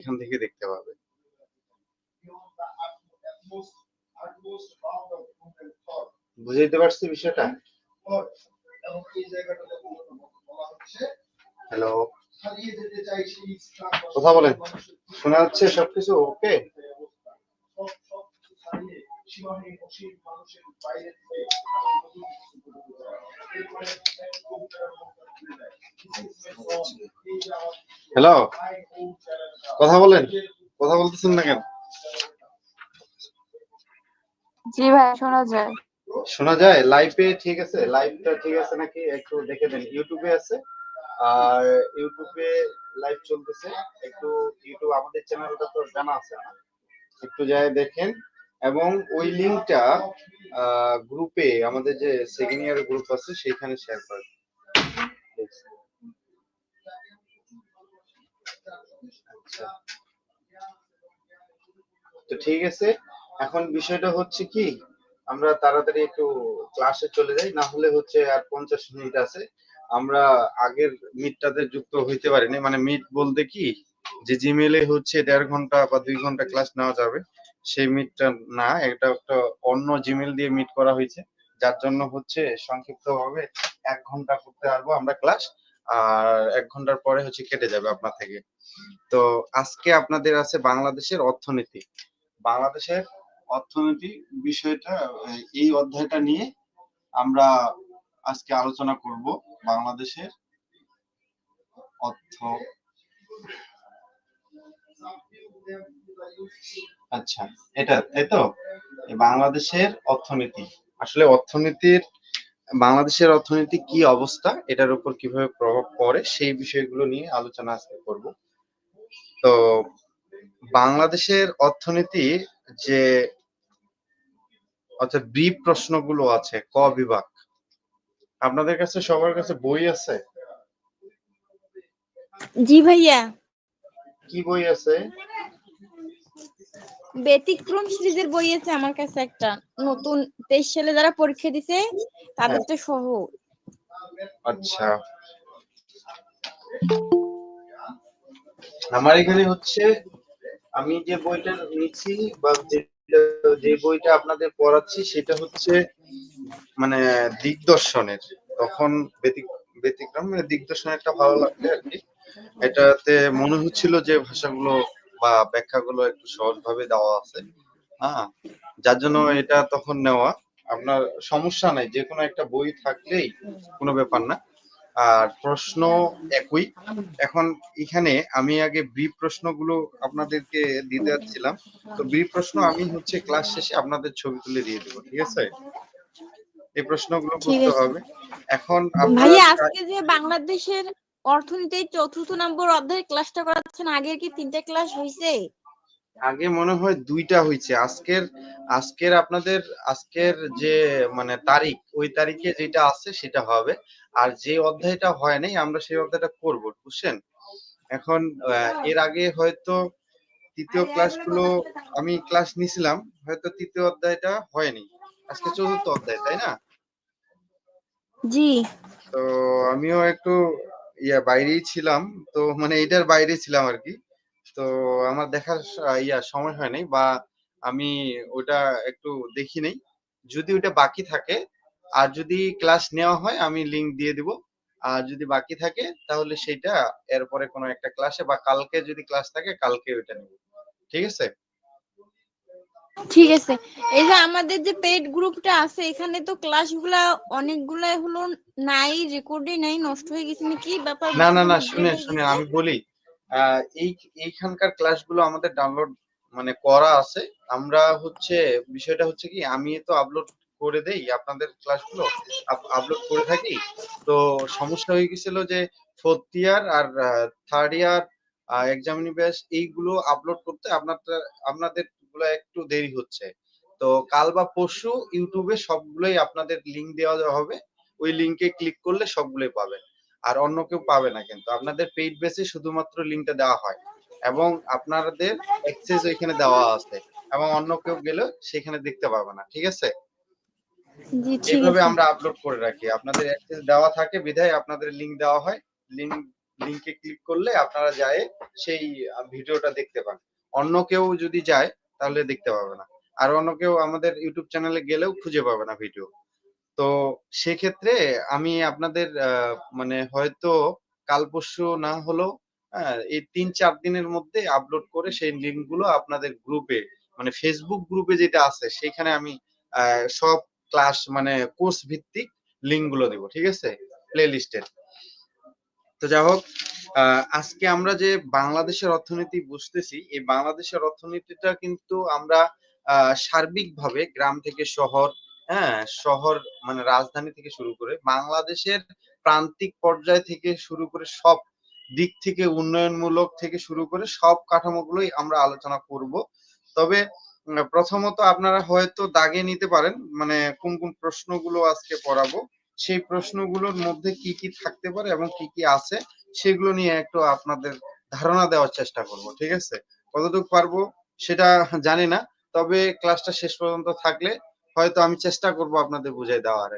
এখান থেকে দেখতে পাবে। বুঝাইতে পারছি বিষয়টা? হ্যালো কথা বলেন। শোনা যাচ্ছে সবকিছু ওকে সীমাহীন অসীম মানুষের বাইরে হ্যালো. কথা বলেন কথা বলতেছেন না কেন? জি ভাই শোনা যায়। শোনা যায়? লাইভে ঠিক আছে? লাইভটা ঠিক আছে নাকি? একটু দেখে দেন। ইউটিউবে আছে। আর ইউটিউবে লাইভ চলতেছে। একটু ইউটিউব আমাদের চ্যানেলটা তো জানা আছে না। একটু যায় দেখেন। এবং ওই লিঙ্কটা গ্রুপে আমাদের যে সেকেন্ড ইয়ার গ্রুপ আছে সেখানে শেয়ার করেন আচ্ছা। তো ঠিক আছে, এখন বিষয়টা হচ্ছে কি, আমরা তাড়াতাড়ি একটু ক্লাসে চলে যাই, না হলে হচ্ছে আর পঞ্চাশ মিনিট আছে। আমরা আগের মিটটাতে যুক্ত হইতে পারিনি মানে মিট বলতে কি, যে জিমেলে হচ্ছে দেড় ঘণ্টা বা দুই ঘণ্টা ক্লাস নেওয়া যাবে। সেই মিটটা না, এটা একটা অন্য জিমেল দিয়ে মিট করা হয়েছে। যার জন্য হচ্ছে সংক্ষিপ্ত ভাবে এক ঘণ্টা করতে পারব আমরা ক্লাস আর এক ঘণ্টার পরে হচ্ছে কেটে যাবে আপনার থেকে। তো আজকে আপনাদের আছে বাংলাদেশের অর্থনীতি। বাংলাদেশের অর্থনীতি বিষয়টা, এই অধ্যায়টা নিয়ে আমরা আজকে আলোচনা করব বাংলাদেশের অর্থ আচ্ছা এটা তাই তো? বাংলাদেশের অর্থনীতি। আসলে অর্থনীতির বাংলাদেশের অর্থনীতি কি অবস্থা এটার উপর কীভাবে প্রভাব পড়ে সেই বিষয়গুলো নিয়ে আলোচনা আজকে করব। তো বাংলাদেশের অর্থনীতি যে অর্থাৎ ব্রিফ প্রশ্নগুলো আছে ক বিভাগ? আপনাদের কাছে সবার কাছে বই আছে? জি ভাইয়া। কি বই আছে? ব্যতিক্রম সিরিজের বই আছে আমার কাছে একটা। নতুন তেইশ সালে যারা পরীক্ষা দিছে, তাদেরটা সহ। আচ্ছা। আমার এখানে হচ্ছে, আমি যে বইটা নিচ্ছি বা যে বইটা আপনাদের পড়াচ্ছি, সেটা হচ্ছে মানে দিগদর্শনের। তখন ব্যতিক- ব্যতিক্রম মানে দিগদর্শনেরটা ভালো লাগবে আর কি। এটাতে মনে হচ্ছিল যে ভাষাগুলো বা ব্যাখ্যাগুলো একটু সহজভাবে দেওয়া আছে। হ্যাঁ যার জন্য এটা তখন নেওয়া। আপনার সমস্যা নাই যে কোনো একটা বই থাকলেই কোনো ব্যাপার না। আর প্রশ্ন একই। এখন এখানে আমি আগে ব্রিফ প্রশ্নগুলো আপনাদেরকে দিতে যাচ্ছিলাম। তো ব্রিফ প্রশ্ন আমি হচ্ছে ক্লাস শেষে আপনাদের ছবি তুলে দিয়ে দেবো ঠিক আছে? এই প্রশ্নগুলো করতে হবে। এখন ভাইয়া আজকে যে বাংলাদেশের অর্থনীতির চতুর্থ নম্বর অধ্যায়ের ক্লাসটা করাচ্ছেন আগের কি তিনটা ক্লাস হয়েছে আগে মনে হয় দুইটা হয়েছে আজকের আজকের আপনাদের আজকের যে মানে তারিখ ওই তারিখে যেটা আছে সেটা হবে। আর যে অধ্যায়টা হয় নাই আমরা সেই অধ্যায়টা করব বুঝছেন? এখন আহ, এর আগে হয়তো তৃতীয় ক্লাসগুলো আমি ক্লাস নিছিলাম হয়তো তৃতীয় অধ্যায়টা হয়নি। আজকে চতুর্থ অধ্যায় তাই না? জি। তো আমিও একটু ইয়া বাইরেই ছিলাম। তো মানে এটার বাইরে ছিলাম আর কি। তো আমার দেখার ইয়া সময় হয় নাই বা আমি ওটা একটু দেখি নাই। যদি ওটা বাকি থাকে, আর যদি ক্লাস নেওয়া হয়, আমি লিংক দিয়ে দিব। আর যদি বাকি থাকে, তাহলে সেটা এরপরে কোনো একটা ক্লাসে বা কালকে যদি ক্লাস থাকে, কালকে ওইটা নেব। ঠিক আছে? ঠিক আছে। এই যে আমাদের যে পেড গ্রুপটা আছে এখানে তো ক্লাসগুলা অনেকগুলা হলো নাই রেকর্ডে নাই নষ্ট হয়ে গেছে নাকি? ব্যাপার না না না শুনে শুনে আমি বলি এই এইখানকার ক্লাসগুলো আমাদের ডাউনলোড মানে করা আছে। আমরা হচ্ছে বিষয়টা হচ্ছে কি আমি তো আপলোড করে দেই আপনাদের ক্লাসগুলো আপলোড করে থাকি। তো সমস্যা হয়ে গেছিল যে ফোর্থ ইয়ার আর থার্ড ইয়ার এক্সামিনি ব্যাচ এইগুলো আপলোড করতে আপনাদের আপনাদের গুলো একটু দেরি হচ্ছে। তো কাল বা পরশু ইউটিউবে সবগুলোই আপনাদের লিংক দেওয়া হবে। ওই লিংকে ক্লিক করলে সবগুলোই পাবেন। আর অন্য কেউ পাবে না কিন্তু। আপনাদের পেইড বেসে শুধুমাত্র লিংকটা দেওয়া হয়। এবং আপনাদের অ্যাক্সেস ওইখানে দেওয়া আছে। এবং অন্য কেউ গেলে সেখানে দেখতে পাবে না। ঠিক আছে? এইভাবে আমরা আপলোড করে রাখি। আপনাদের অ্যাক্সেস দেওয়া থাকে বিধায় আপনাদের লিংক দেওয়া হয়। লিংক লিংকে ক্লিক করলে আপনারা যায় সেই ভিডিওটা দেখতে পান। অন্য কেউ যদি যায় তাহলে দেখতে পাবে না। আর অন্য কেউ আমাদের ইউটিউব চ্যানেলে গেলেও খুঁজে পাবে না ভিডিও। তো সেক্ষেত্রে আমি আপনাদের মানে হয়তো কাল পরশু না হলেও হ্যাঁ, এই তিন চার দিনের মধ্যে আপলোড করে সেই লিঙ্কগুলো আপনাদের গ্রুপে মানে ফেসবুক গ্রুপে যেটা আছে সেখানে আমি সব ক্লাস মানে কোর্স ভিত্তিক লিঙ্কগুলো দিব ঠিক আছে? প্লে লিস্টের তো যাই হোক আজকে আমরা যে বাংলাদেশের অর্থনীতি বুঝতেছি, এই বাংলাদেশের অর্থনীতিটা কিন্তু আমরা সার্বিকভাবে গ্রাম থেকে শহর হ্যাঁ শহর মানে রাজধানী থেকে শুরু করে বাংলাদেশের প্রান্তিক পর্যায় থেকে শুরু করে সব দিক থেকে উন্নয়নমূলক থেকে শুরু করে সব কাঠামোগুলোই আমরা আলোচনা করব। তবে প্রথমত আপনারা হয়তো দাগে নিতে পারেন মানে কোন কোন প্রশ্নগুলো আজকে পড়াবো। সেই প্রশ্নগুলোর মধ্যে কি কি থাকতে পারে এবং কি কি আছে। সেগুলো নিয়ে একটু আপনাদের ধারণা দেওয়ার চেষ্টা করব, ঠিক আছে? কতটুকু পারব সেটা জানি না, তবে ক্লাসটা শেষ পর্যন্ত থাকলে হয়তো আমি চেষ্টা করব আপনাদের বুঝাই দেওয়ার।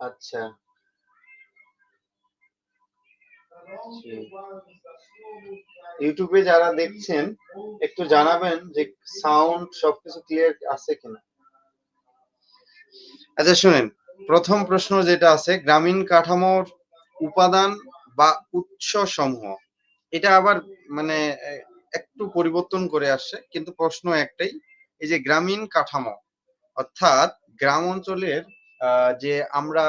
আচ্ছা। ইউটিউবে যারা দেখছেন, একটু জানাবেন যে সাউন্ড সবকিছু ক্লিয়ার আছে কিনা। আচ্ছা শুনেন। প্রথম প্রশ্ন যেটা আছে, গ্রামীণ কাঠামোর উপাদান বা উৎস সমূহ। এটা আবার মানে একটু পরিবর্তন করে আসছে, কিন্তু প্রশ্ন একটাই, এই যে গ্রামীণ কাঠামো, অর্থাৎ গ্রাম অঞ্চলের যে আমরা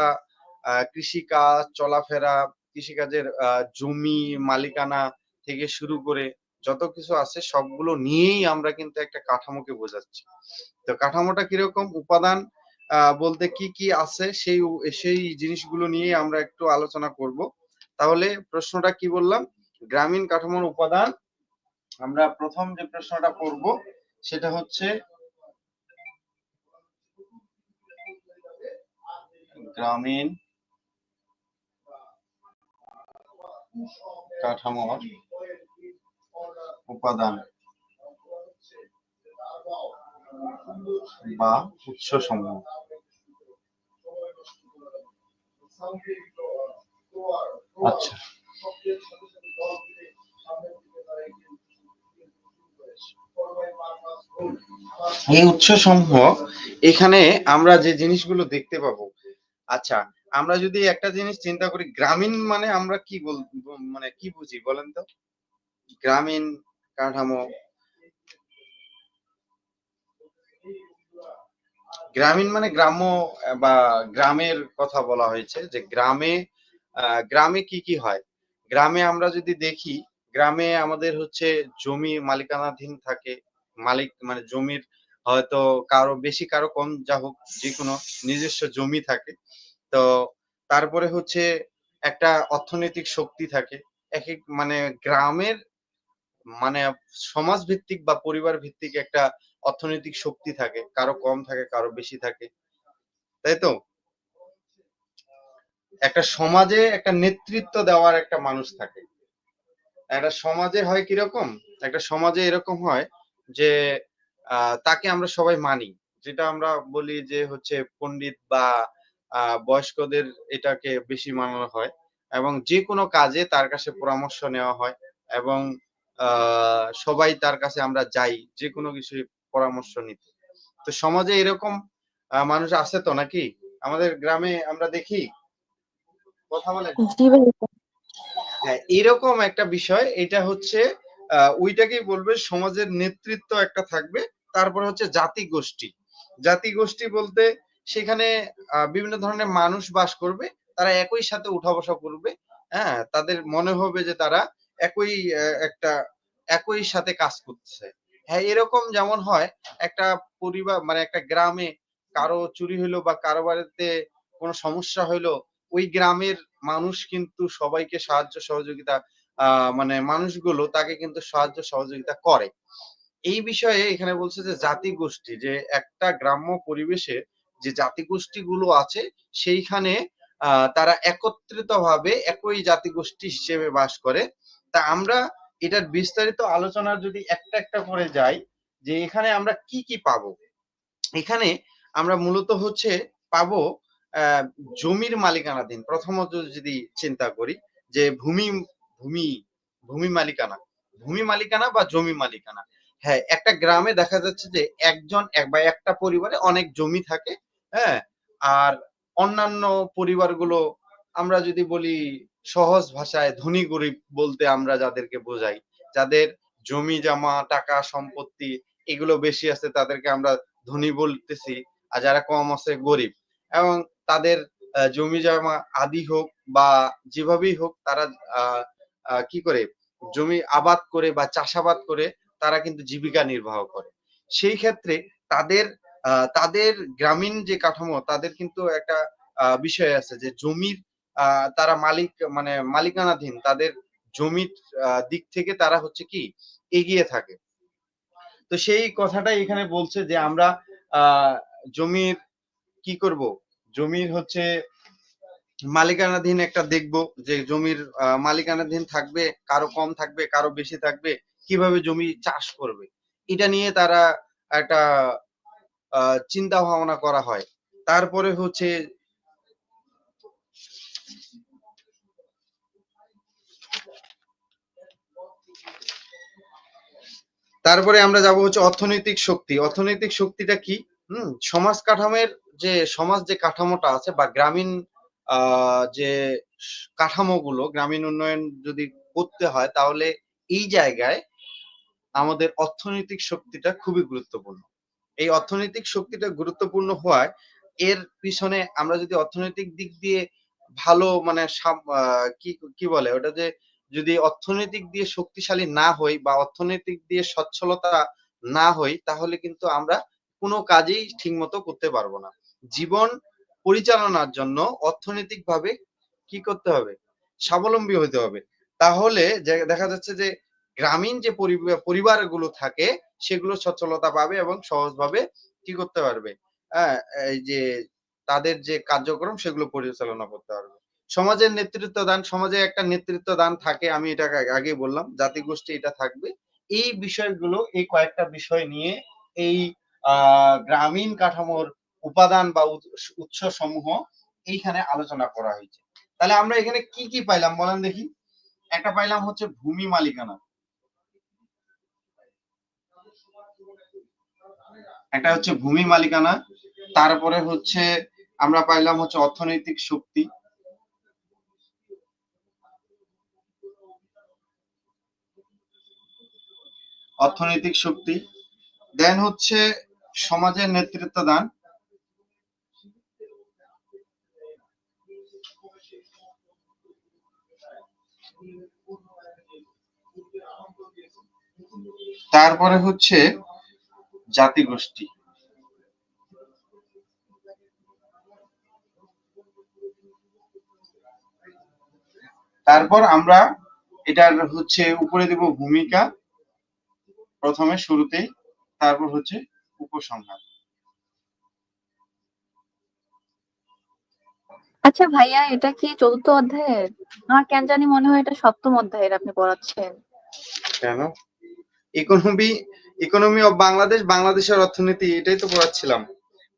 কৃষিকাজ, চলাফেরা, কৃষিকাজের জমি, মালিকানা থেকে শুরু করে যত কিছু আছে, সবগুলো নিয়েই আমরা কিন্তু একটা কাঠামোকে বোঝাচ্ছি। তো কাঠামোটা কীরকম? উপাদান বলতে কি কি আছে সেই সেই জিনিসগুলো নিয়ে আমরা একটু আলোচনা করব। তাহলে প্রশ্নটা কি বললাম? গ্রামীণ কাঠামোর উপাদান, আমরা প্রথম যে প্রশ্নটা করব, সেটা হচ্ছে গ্রামীণ কাঠামোর উপাদান। বা উৎস সমূহ আচ্ছা। এই উৎস সমূহ এখানে আমরা যে জিনিসগুলো দেখতে পাবো আচ্ছা আমরা যদি একটা জিনিস চিন্তা করি, গ্রামীণ মানে আমরা কি বল মানে কি বুঝি বলেন তো? গ্রামীণ কাঠামো গ্রামীণ মানে গ্রাম্য, বা গ্রামের কথা বলা হয়েছে যে গ্রামে গ্রামে কি কি হয়? গ্রামে আমরা যদি দেখি, গ্রামে আমাদের হচ্ছে জমি মালিকানাধীন থাকে। মালিক মানে জমির হয়তো কারও, বেশি কারও কম যা হোক যে কোনো নিজস্ব জমি থাকে। তো তারপরে হচ্ছে একটা অর্থনৈতিক শক্তি থাকে। এক এক মানে গ্রামের মানে সমাজ ভিত্তিক বা পরিবার ভিত্তিক একটা অর্থনৈতিক শক্তি থাকে। কারও কম থাকে, কারও বেশি থাকে। তাই তো? একটা সমাজে একটা নেতৃত্ব দেওয়ার একটা মানুষ থাকে। একটা সমাজে হয় কীরকম? একটা সমাজে এরকম হয় যে তাকে আমরা সবাই মানি। যেটা আমরা বলি যে হচ্ছে পণ্ডিত বা বয়স্কদের এটাকে বেশি মানানো হয়। এবং যে কোনো কাজে তার কাছে পরামর্শ নেওয়া হয়। এবং সবাই তার কাছে আমরা যাই যে কোনো কিছু পরামর্শ নিতে। তো সমাজে এরকম মানুষ আছে তো নাকি? আমাদের গ্রামে আমরা দেখি? কথা বলেন। হ্যাঁ এরকম একটা বিষয় এটা হচ্ছে আহ, ওইটাকেই বলবে সমাজের নেতৃত্ব একটা থাকবে তারপরে হচ্ছে জাতি গোষ্ঠী জাতি গোষ্ঠী বলতে সেখানে বিভিন্ন ধরনের মানুষ বাস করবে তারা একই সাথে উঠা বসা করবে হ্যাঁ তাদের মনে হবে যে তারা একই একটা একই সাথে কাজ করছে। হ্যাঁ এরকম যেমন হয়, একটা পরিবার মানে একটা গ্রামে কারও চুরি হইল বা কারও বাড়িতে কোনো সমস্যা হইল, ওই গ্রামের মানুষ কিন্তু সবাইকে সাহায্য সহযোগিতা মানে মানুষগুলো তাকে কিন্তু সাহায্য সহযোগিতা করে। এই বিষয়ে এখানে বলছে যে জাতি গোষ্ঠী যে একটা গ্রাম্য পরিবেশে যে জাতিগোষ্ঠী গুলো আছে, সেইখানে তারা একত্রিত ভাবে একই জাতিগোষ্ঠী হিসেবে বাস করে। তা আমরা এটার বিস্তারিত আলোচনার যদি একটা একটা করে যাই, যে এখানে আমরা কি কি পাবো? এখানে আমরা মূলত হচ্ছে পাবো জমির মালিকানাধীন। প্রথমত যদি চিন্তা করি, যে ভূমি ভূমি ভূমি মালিকানা। ভূমি মালিকানা বা জমি মালিকানা। হ্যাঁ একটা গ্রামে দেখা যাচ্ছে যে একজন এক বা একটা পরিবারে অনেক জমি থাকে হ্যাঁ? আর অন্যান্য পরিবারগুলো আমরা যদি বলি সহজ ভাষায় ধনী গরিব বলতে আমরা যাদেরকে বোঝাই, যাদের জমি, জমা, টাকা, সম্পত্তি এগুলো বেশি আছে তাদেরকে আমরা ধনী বলতেছি আর যারা কম আছে গরিব। এবং তাদের জমি, জমা আদি হোক বা যেভাবেই হোক তারা কি করে? জমি আবাদ করে বা চাষাবাদ করে তারা কিন্তু জীবিকা নির্বাহ করে। সেই ক্ষেত্রে তাদের তাদের গ্রামীণ যে কাঠামো তাদের কিন্তু একটা বিষয় আছে যে জমির তারা মালিক মানে মালিকানাধীন। তাদের জমির দিক থেকে তারা হচ্ছে কি? এগিয়ে থাকে। তো সেই কথাটাই এখানে বলছে যে আমরা জমির কি করব? জমির হচ্ছে মালিকানাধীন একটা দেখব যে জমির মালিকানাধীন থাকবে, কারও কম থাকবে, কারও বেশি থাকবে, কীভাবে জমি চাষ করবে? এটা নিয়ে তারা একটা চিন্তা ভাবনা করা হয়। তারপরে হচ্ছে তারপরে আমরা যাব হচ্ছে অর্থনৈতিক শক্তি। অর্থনৈতিক শক্তিটা কি? হম, সমাজ কাঠামোর যে, সমাজ যে কাঠামোটা আছে বা গ্রামীণ যে কাঠামোগুলো, গ্রামীণ উন্নয়ন যদি করতে হয়, তাহলে এই জায়গায় আমাদের অর্থনৈতিক শক্তিটা খুবই গুরুত্বপূর্ণ। এই অর্থনৈতিক শক্তিটা গুরুত্বপূর্ণ হওয়ায় এর পিছনে আমরা যদি অর্থনৈতিক দিক দিয়ে ভালো মানে কি কি বলে ওটা যে যদি অর্থনৈতিক দিয়ে শক্তিশালী না হই বা অর্থনৈতিক দিয়ে সচ্ছলতা না হই, তাহলে কিন্তু আমরা কোনো কাজেই ঠিকমতো করতে পারব না। জীবন পরিচালনার জন্য অর্থনৈতিকভাবে কি করতে হবে? স্বাবলম্বী হতে হবে। তাহলে দেখা যাচ্ছে যে, গ্রামীণ যে পরিবার পরিবারগুলো থাকে, সেগুলো সচ্ছলতা পাবে এবং সহজভাবে কি করতে পারবে? হ্যাঁ এই যে, তাদের যে কার্যক্রম, সেগুলো পরিচালনা করতে পারবে। সমাজের নেতৃত্ব দান সমাজে একটা নেতৃত্ব দান থাকে, আমি এটা আগে বললাম, জাতিগোষ্ঠী এটা থাকবে। এই বিষয়গুলো, এই কয়েকটা বিষয় নিয়ে এই গ্রামীণ কাঠামোর উপাদান বা উৎস সমূহ এইখানে আলোচনা করা হয়েছে। তাহলে আমরা এখানে কি কি পাইলাম বলেন দেখি? একটা পাইলাম হচ্ছে ভূমি মালিকানা। একটা হচ্ছে ভূমি মালিকানা, তারপরে হচ্ছে আমরা পাইলাম হচ্ছে অর্থনৈতিক শক্তি। অর্থনৈতিক শক্তি দেন হচ্ছে সমাজের নেতৃত্ব দান তারপরে হচ্ছে জাতিগোষ্ঠী। তারপর আমরা এটার হচ্ছে উপরে দেব ভূমিকা। প্রথমে শুরুতেই তারপর হচ্ছে উপসংহার। আচ্ছা ভাইয়া এটা কি চতুর্থ অধ্যায়ের? আমার কেন জানি মনে হয় এটা সপ্তম অধ্যায়ের আপনি পড়াচ্ছেন। কেন? ইকোনমি ইকোনমি অফ বাংলাদেশ বাংলাদেশের অর্থনীতি এটাই তো পড়াচ্ছিলাম।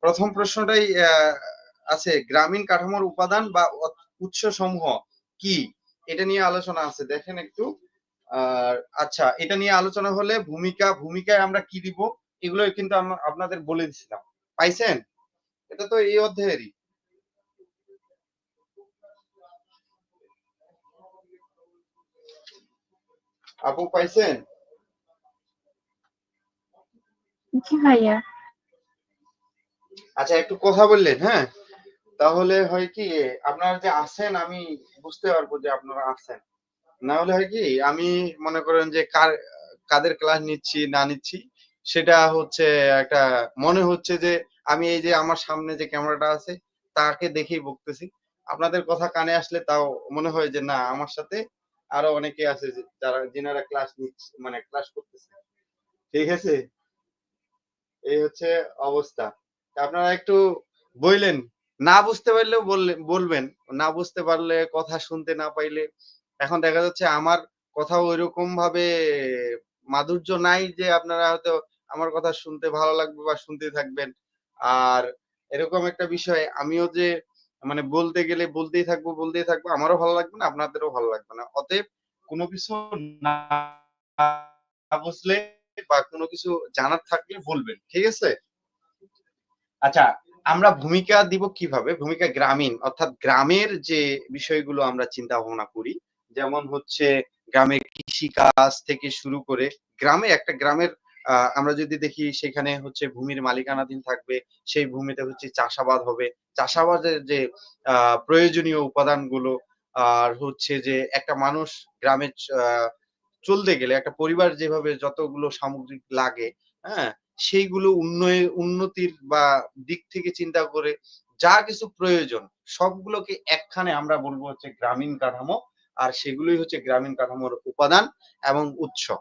প্রথম প্রশ্নটাই আছে গ্রামীণ কাঠামোর উপাদান বা উৎস সমূহ কি? এটা নিয়ে আলোচনা আছে। দেখেন একটু। আচ্ছা এটা নিয়ে আলোচনা হলে ভূমিকা ভূমিকায় আমরা কি দিব? এগুলো কিন্তু আমরা আপনাদের বলে দিছিলাম। পাইছেন? এটা তো এই অধ্যায়েরই। আপু পাইছেন? জি ভাইয়া। আচ্ছা একটু কথা বললেন হ্যাঁ? তাহলে হয় কি আপনারা যে আছেন আমি বুঝতে পারব যে আপনারা আছেন। না হলে হয় কি, আমি মনে করেন যে কার, কাদের ক্লাস নিচ্ছি, না নিচ্ছি, সেটা হচ্ছে একটা, মনে হচ্ছে যে আমি এই যে আমার সামনে যে ক্যামেরাটা আছে, তাকে দেখেই বকতেছি। আপনাদের কথা কানে আসলে তাও মনে হয় যে না, আমার সাথে আরও অনেকে আছে যারা, যিনারা ক্লাস নিচ্ছে মানে ক্লাস করতেছে। ঠিক আছে? এই হচ্ছে অবস্থা। আপনারা একটু বইলেন। না বুঝতে পারলেও বলবেন। না বুঝতে পারলে, কথা শুনতে না পাইলে এখন দেখা যাচ্ছে আমার কথাও ওইরকম ভাবে মাধুর্য নাই যে আপনারা হয়তো আমার কথা শুনতে ভালো লাগবে বা শুনতে থাকবেন। আর এরকম একটা বিষয়, আমিও যে মানে বলতে গেলে বলতেই থাকব বলতেই থাকব, আমারও ভালো লাগবে না, আপনাদেরও ভালো লাগবে না। অতএব কোনো কিছু না বুঝলে বা কোনো কিছু জানার থাকলে বলবেন, ঠিক আছে? আচ্ছা আমরা ভূমিকা দিব কীভাবে? ভূমিকা গ্রামীণ, অর্থাৎ গ্রামের যে বিষয়গুলো আমরা চিন্তা ভাবনা করি যেমন হচ্ছে গ্রামে কৃষি কাজ থেকে শুরু করে গ্রামে একটা গ্রামের আমরা যদি দেখি সেখানে হচ্ছে ভূমির মালিকানাধীন থাকবে, সেই ভূমিতে হচ্ছে চাষাবাদ হবে। চাষাবাদের যে প্রয়োজনীয় উপাদানগুলো আর হচ্ছে যে একটা মানুষ গ্রামে চলতে গেলে, একটা পরিবার যেভাবে যতগুলো সামগ্রিক লাগে হ্যাঁ সেইগুলো উন্নয়ন উন্নতির বা দিক থেকে চিন্তা করে যা কিছু প্রয়োজন সবগুলোকে একখানে আমরা বলব হচ্ছে গ্রামীণ কাঠামো আর সেগুলোই হচ্ছে গ্রামীণ কাঠামোর উপাদান এবং উৎস।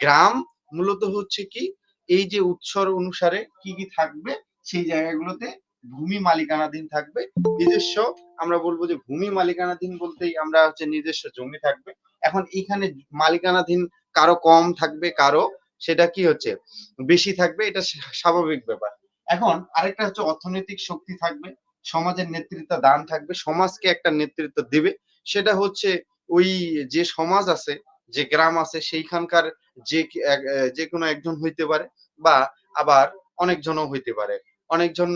গ্রাম মূলত হচ্ছে কি, এই যে উৎসর অনুসারে কি কি থাকবে, সেই জায়গাগুলোতে ভূমি মালিকানাধীন থাকবে। নিজস্ব আমরা বলব যে ভূমি মালিকানাধীন বলতেই আমরা হচ্ছে নিজস্ব জমি থাকবে। এখন এখানে মালিকানাধীন কারও কম থাকবে, কারও সেটা কি হচ্ছে বেশি থাকবে, এটা স্বা- স্বাভাবিক ব্যাপার। এখন আরেকটা হচ্ছে অর্থনৈতিক শক্তি থাকবে, সমাজের নেতৃত্ব দান থাকবে, সমাজকে একটা নেতৃত্ব দিবে। সেটা হচ্ছে ওই যে সমাজ আছে, যে গ্রাম আছে, সেইখানকার যে যে কোনো একজন হইতে পারে বা আবার অনেকজনও হইতে পারে। অনেকজন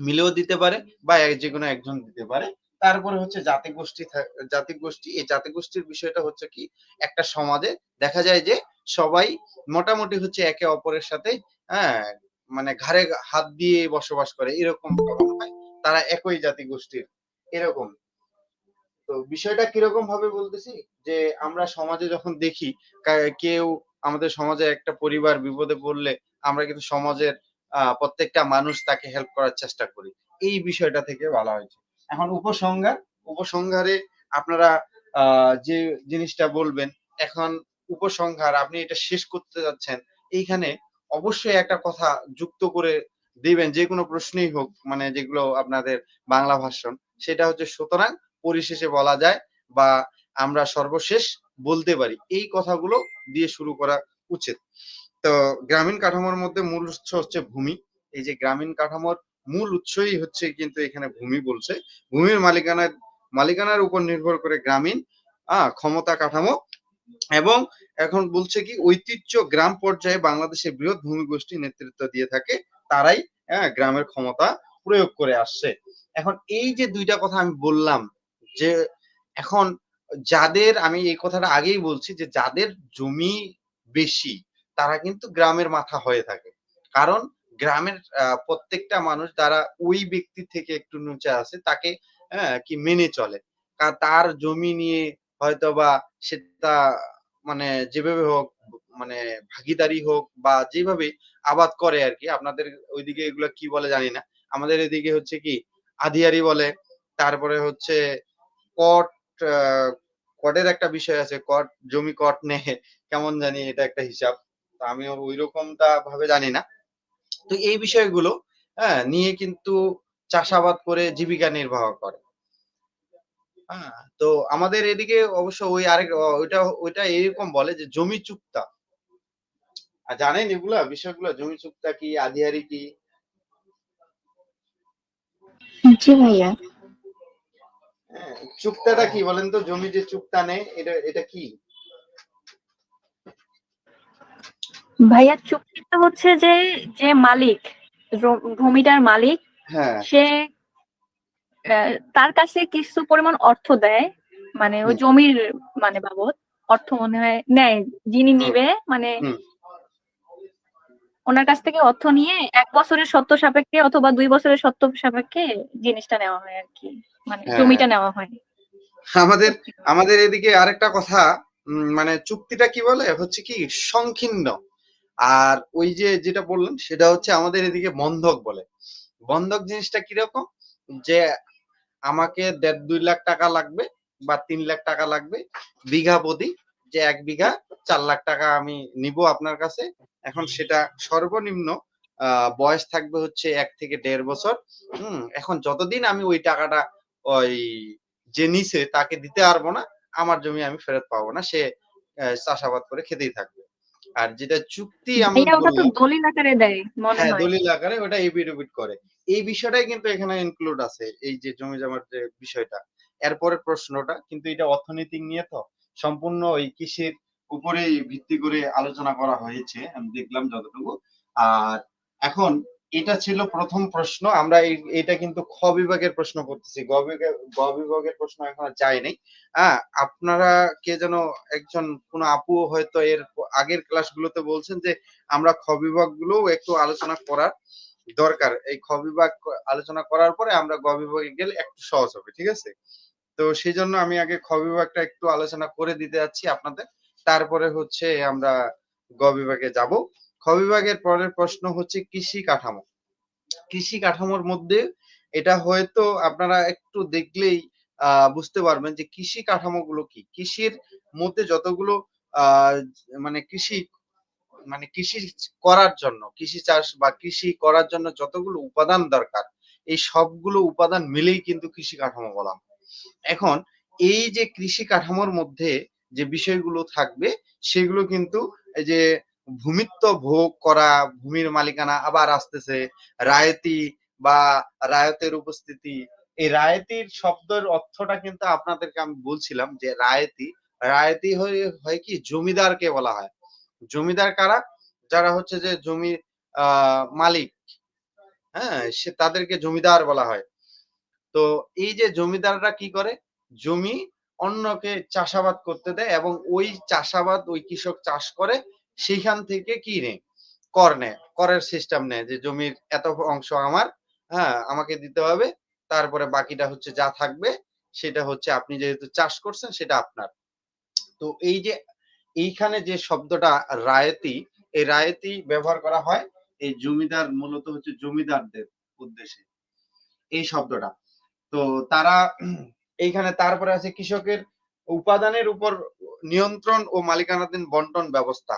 মিলেও দিতে পারে বা যে কোনো একজন দিতে পারে। তারপরে হচ্ছে জাতি গোষ্ঠী জাতি গোষ্ঠী এই জাতি গোষ্ঠীর বিষয়টা হচ্ছে কি? একটা সমাজে দেখা যায় যে সবাই মোটামুটি হচ্ছে একে অপরের সাথে হ্যাঁ মানে ঘাড়ে হাত দিয়ে বসবাস করে, এরকম তারা একই জাতি গোষ্ঠীর এরকম। তো বিষয়টা কীরকম ভাবে বলতেছি? যে আমরা সমাজে যখন দেখি কেউ আমাদের সমাজে একটা পরিবার বিপদে পড়লে আমরা কিন্তু সমাজের প্রত্যেকটা মানুষ তাকে হেল্প করার চেষ্টা করি। এই বিষয়টা থেকে বলা হয়েছে। এখন উপসংহার, উপসংহারে আপনারা যে জিনিসটা বলবেন, এখন উপসংহার, আপনি এটা শেষ করতে যাচ্ছেন, এইখানে অবশ্যই একটা কথা যুক্ত করে দিবেন, যে কোনো প্রশ্নই হোক মানে যেগুলো আপনাদের বাংলা ভাষণ, সেটা হচ্ছে, সুতরাং পরিশেষে বলা যায় বা আমরা সর্বশেষ বলতে পারি। এই কথাগুলো দিয়ে শুরু করা উচিত। তো গ্রামীণ কাঠামোর মধ্যে মূল উৎস হচ্ছে ভূমি। এই যে গ্রামীণ কাঠামোর মূল উৎসই হচ্ছে কিন্তু এখানে ভূমি বলছে। ভূমির মালিকানার মালিকানার উপর নির্ভর করে গ্রামীণ, আহ, ক্ষমতা কাঠামো এবং এখন বলছে কি ঐতিহ্য গ্রাম পর্যায়ে বাংলাদেশের বৃহৎ ভূমি গোষ্ঠী নেতৃত্ব দিয়ে থাকে, তারাই গ্রামের ক্ষমতা প্রয়োগ করে আসছে। এখন এই যে দুইটা কথা আমি বললাম যে এখন যাদের, আমি এই কথাটা আগেই বলছি যে যাদের জমি বেশি, তারা কিন্তু গ্রামের মাথা হয়ে থাকে। কারণ গ্রামের প্রত্যেকটা মানুষ যারা ওই ব্যক্তি থেকে একটু নিচে আছে তাকে হ্যাঁ কি মেনে চলে। তার জমি নিয়ে হয়তোবা সেটা মানে যেভাবে হোক মানে ভাগিদারি হোক বা যেভাবে আবাদ করে আর কি, আপনাদের ওইদিকে এগুলো কি বলে জানি না। আমাদের এদিকে হচ্ছে কি, আধিয়ারি বলে, তারপরে হচ্ছে কট কটের একটা বিষয় আছে কট জমি কট নেয় কেমন জানি এটা একটা হিসাব। তো আমিও ওই রকমটা ভাবে জানি না। তো এই বিষয়গুলো হ্যাঁ নিয়ে কিন্তু চাষাবাদ করে জীবিকা নির্বাহ করে। হ্যাঁ তো আমাদের এদিকে অবশ্য ওই আরেক ওইটা ওইটা এরকম বলে যে জমি চুক্তা। আর জানেন এগুলা বিষয়গুলো, জমি চুক্তা কি, আধিয়ারি কি? জি ভাইয়া। চুক্তাটা কি বলেন তো? জমি যে চুক্তা নেয় এটা এটা কি? ভাইয়া চুক্তিটা হচ্ছে যে যে মালিক ভূমিটার মালিক হ্যাঁ। সে তার কাছে কিছু পরিমাণ অর্থ দেয় মানে ওই জমির মানে বাবদ অর্থ মনে হয় নেয় যিনি নিবে মানে ওনার কাছ থেকে অর্থ নিয়ে এক বছরের সত্য সাপেক্ষে অথবা দুই বছরের সত্য সাপেক্ষে জিনিসটা নেওয়া হয় আর কি। মানে হ্যাঁ। জমিটা নেওয়া হয়। আমাদের আমাদের এদিকে আরেকটা কথা মানে চুক্তিটা কি বলে? হচ্ছে কি সংকীর্ণ। আর ওই যে যেটা বললেন সেটা হচ্ছে আমাদের এদিকে বন্ধক বলে। বন্ধক জিনিসটা কীরকম? যে আমাকে দেড় দুই লাখ টাকা লাগবে বা তিন লাখ টাকা লাগবে বিঘা প্রতি যে এক বিঘা চার লাখ টাকা আমি নিব আপনার কাছে। এখন সেটা সর্বনিম্ন আহ, বয়স থাকবে হচ্ছে এক থেকে দেড় বছর। হম এখন যতদিন আমি ওই টাকাটা ওই যে নিছে তাকে দিতে পারব না আমার জমি আমি ফেরত পাবো না সে চাষাবাদ করে খেতেই থাকবে। আর যেটা চুক্তি আমি দলিল আকারে দেয় মনে হ্যাঁ দলিল আকারে ওটা এফিডেভিট করে। এই বিষয়টাই কিন্তু এখানে ইনক্লুড আছে এই যে জমি জমার যে বিষয়টা। এরপরে প্রশ্নটা কিন্তু এটা অর্থনৈতিক নিয়ে তো সম্পূর্ণ ওই কৃষির উপরেই ভিত্তি করে আলোচনা করা হয়েছে আমি দেখলাম যতটুকু। আর এখন এটা ছিল প্রথম প্রশ্ন। আমরা এটা কিন্তু খ বিভাগের প্রশ্ন করতেছি। গ বিভাগের প্রশ্ন এখনও যায়নি হ্যাঁ আপনারা কে যেন একজন, কোন আপু হয়তো এর আগের ক্লাসগুলোতে বলছেন যে, আমরা খ বিভাগগুলো একটু আলোচনা করার দরকার। এই খ বিভাগ আলোচনা করার পরে আমরা গ বিভাগে গেলে একটু সহজ হবে, ঠিক আছে? তো সেই জন্য আমি আগে খ বিভাগটা একটু আলোচনা করে দিতে যাচ্ছি আপনাদের। তারপরে হচ্ছে আমরা গ বিভাগে যাব। খ বিভাগের পরের প্রশ্ন হচ্ছে কৃষি কাঠামো। কৃষি কাঠামোর মধ্যে এটা হয়তো আপনারা একটু দেখলেই বুঝতে পারবেন যে কৃষি কাঠামোগুলো কি? কৃষির মধ্যে যতগুলো মানে কৃষি মানে কৃষি করার জন্য, কৃষি চাষ বা কৃষি করার জন্য যতগুলো উপাদান দরকার, এই সবগুলো উপাদান মিলেই কিন্তু কৃষি কাঠামো বলা এখন এই যে কৃষি কাঠামোর মধ্যে যে বিষয়গুলো থাকবে, সেগুলো কিন্তু এই যে ভূমিত্ব ভোগ করা, ভূমির মালিকানা আবার আসতেছে। রায়তি বা রায়তের উপস্থিতি। এই রায়তির শব্দের অর্থটা কিন্তু আপনাদেরকে আমি বলছিলাম যে রায়তি রায়তি হয় কি জমিদারকে বলা হয়। জমিদার কারা? যারা হচ্ছে যে জমি মালিক। হ্যাঁ সে তাদেরকে জমিদার বলা হয়। তো এই যে জমিদাররা কি করে? জমি অন্যকে চাষাবাদ করতে দেয় এবং ওই চাষাবাদ, ওই কৃষক চাষ করে সেইখান থেকে কি নেয় কর নেয়, করের সিস্টেম নেয় যে জমির এত অংশ আমার হ্যাঁ আমাকে দিতে হবে, তারপরে বাকিটা হচ্ছে যা থাকবে, সেটা হচ্ছে আপনি যেহেতু চাষ করছেন সেটা আপনার। তো এই যে, এইখানে যে শব্দটা রায়তি, এই রায়তি ব্যবহার করা হয় এই জমিদার, মূলত হচ্ছে জমিদারদের উদ্দেশ্যে। এই শব্দটা। তো তারা এইখানে তারপরে আছে কৃষকের উপাদানের উপর নিয়ন্ত্রণ ও মালিকানাধীন বন্টন ব্যবস্থা।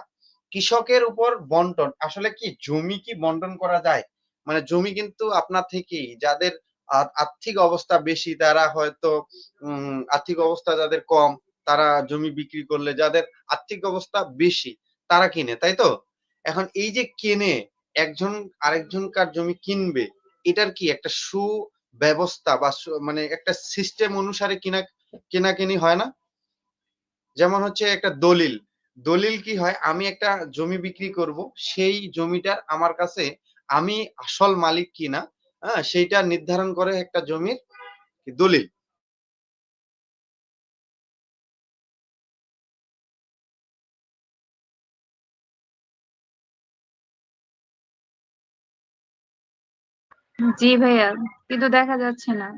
কৃষকের উপর বন্টন। আসলে কি জমি কি বন্টন করা যায়? মানে জমি কিন্তু আপনার থেকেই। যাদের আর্থিক অবস্থা বেশি, তারা হয়তো আর্থিক অবস্থা যাদের কম, তারা জমি বিক্রি করলে যাদের আর্থিক অবস্থা বেশি, তারা কিনে, তাই তো? এখন এই যে কেনে, একজন, আরেকজনকার জমি কিনবে, এটার কি একটা সু ব্যবস্থা বা মানে একটা সিস্টেম অনুসারে কিনা, কেনাকিনি হয় না? যেমন হচ্ছে একটা দলিল। দলিল কি হয়? আমি একটা জমি বিক্রি করব, সেই জমিটার আমার কাছে আমি আসল মালিক কিনা হ্যাঁ সেইটা নির্ধারণ করে একটা জমির দলিল। জি ভাইয়া, কিন্তু দেখা যাচ্ছে না।